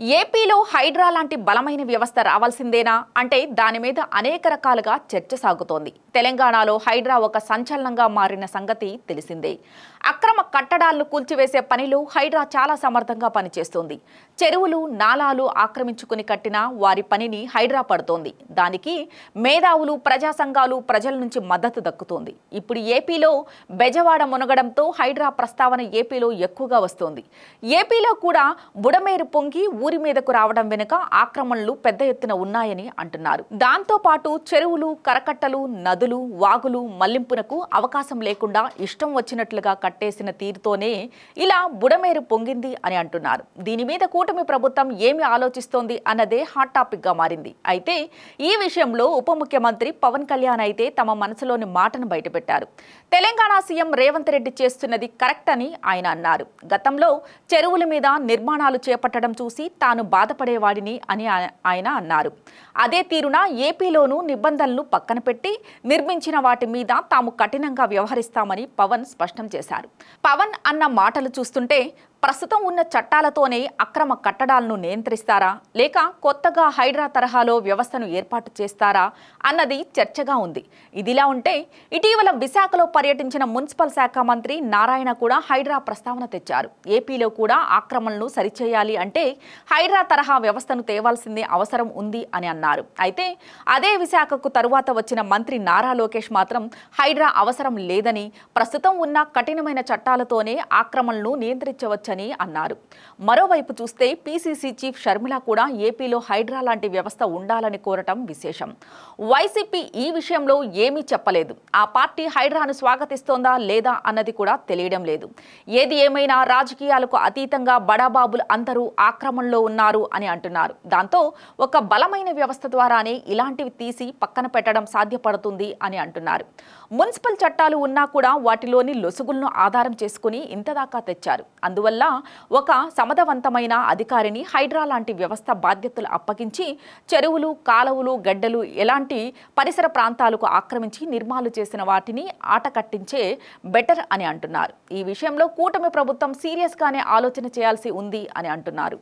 ఏపీలో హైడ్రా లాంటి బలమైన వ్యవస్థ రావాల్సిందేనా? అంటే దాని మీద అనేక రకాలుగా చర్చ సాగుతోంది. తెలంగాణలో హైడ్రా ఒక సంచలనంగా మారిన సంగతి తెలిసిందే. అక్రమ కట్టడాలను కూల్చివేసే పనిలో హైడ్రా చాలా సమర్థంగా పనిచేస్తోంది. చెరువులు నాలాలు ఆక్రమించుకుని కట్టిన వారి పనిని హైడ్రా పడుతోంది. దానికి మేధావులు ప్రజా సంఘాలు ప్రజల నుంచి మద్దతు దక్కుతోంది. ఇప్పుడు ఏపీలో బెజవాడ మునగడంతో హైడ్రా ప్రస్తావన ఏపీలో ఎక్కువగా వస్తోంది. ఏపీలో కూడా బుడమేరు పొంగి ఊరి మీదకు రావడం వెనుక ఆక్రమణలు పెద్ద ఎత్తున ఉన్నాయని అంటున్నారు. దాంతో పాటు చెరువులు కరకట్టలు నదులు వాగులు మళ్ళింపునకు అవకాశం లేకుండా ఇష్టం వచ్చినట్లుగా కట్టేసిన తీరుతోనే ఇలా బుడమేరు పొంగింది అని అంటున్నారు. దీని మీద కూటమి ప్రభుత్వం ఏమి ఆలోచిస్తోంది అన్నదే హాట్ టాపిక్గా మారింది. అయితే ఈ విషయంలో ఉప ముఖ్యమంత్రి పవన్ కళ్యాణ్ అయితే తమ మనసులోని మాటను బయటపెట్టారు. తెలంగాణ సీఎం రేవంత్ రెడ్డి చేస్తున్నది కరెక్ట్ అని ఆయన అన్నారు. గతంలో చెరువుల మీద నిర్మాణాలు చేపట్టడం చూసి తాను బాధపడేవాడిని అని ఆయన అన్నారు. అదే తీరున ఏపీలోనూ నిబంధనలు పక్కన పెట్టి నిర్మించిన వాటి మీద తాము కఠినంగా వ్యవహరిస్తామని పవన్ స్పష్టం చేశారు. పవన్ అన్న మాటలు చూస్తుంటే ప్రస్తుతం ఉన్న చట్టాలతోనే అక్రమ కట్టడాలను నియంత్రిస్తారా? లేక కొత్తగా హైడ్రా తరహాలో వ్యవస్థను ఏర్పాటు చేస్తారా? అన్నది చర్చగా ఉంది. ఇదిలా ఉంటే ఇటీవల విశాఖలో పర్యటించిన మున్సిపల్ శాఖ మంత్రి నారాయణ కూడా హైడ్రా ప్రస్తావన తెచ్చారు. ఏపీలో కూడా ఆక్రమణలు సరిచేయాలి అంటే హైడ్రా తరహా వ్యవస్థను తేవాల్సిందే అవసరం ఉంది అని అన్నారు. అయితే అదే విశాఖకు తరువాత వచ్చిన మంత్రి నారా లోకేష్ మాత్రం హైడ్రా అవసరం లేదని ప్రస్తుతం ఉన్న కఠినమైన చట్టాలతోనే ఆక్రమణలు అని అన్నారు. మరోవైపు చూస్తే పీసీసీ చీఫ్ షర్మిల కూడా ఏపీలో హైడ్రా లాంటి వ్యవస్థ ఉండాలని కోరటం విశేషం. వైసీపీ ఈ విషయంలో ఏమీ చెప్పలేదు. ఆ పార్టీ హైడ్రాను స్వాగతిస్తోందా లేదా అన్నది కూడా తెలియడం లేదు. ఏది ఏమైనా రాజకీయాలకు అతీతంగా బడాబాబులు అందరూ ఆక్రమణలో ఉన్నారు అని అంటున్నారు. దాంతో ఒక బలమైన వ్యవస్థ ద్వారానే ఇలాంటివి తీసి పక్కన పెట్టడం సాధ్యపడుతుంది అని అంటున్నారు. మున్సిపల్ చట్టాలు ఉన్నా కూడా వాటిలోని లొసుగులను ఆధారం చేసుకుని ఇంతదాకా తెచ్చారు. అందువల్ల ఒక సమర్థవంతమైన అధికారిని హైడ్రా లాంటి వ్యవస్థ బాధ్యతలు అప్పగించి చెరువులు కాలువలు గడ్డలు ఎలాంటి పరిసర ప్రాంతాలకు ఆక్రమించి నిర్మాణాలు చేసిన వాటిని ఆట కట్టించే బెటర్ అని అంటున్నారు. ఈ విషయంలో కూటమి ప్రభుత్వం సీరియస్గానే ఆలోచన చేయాల్సి ఉంది అని అంటున్నారు.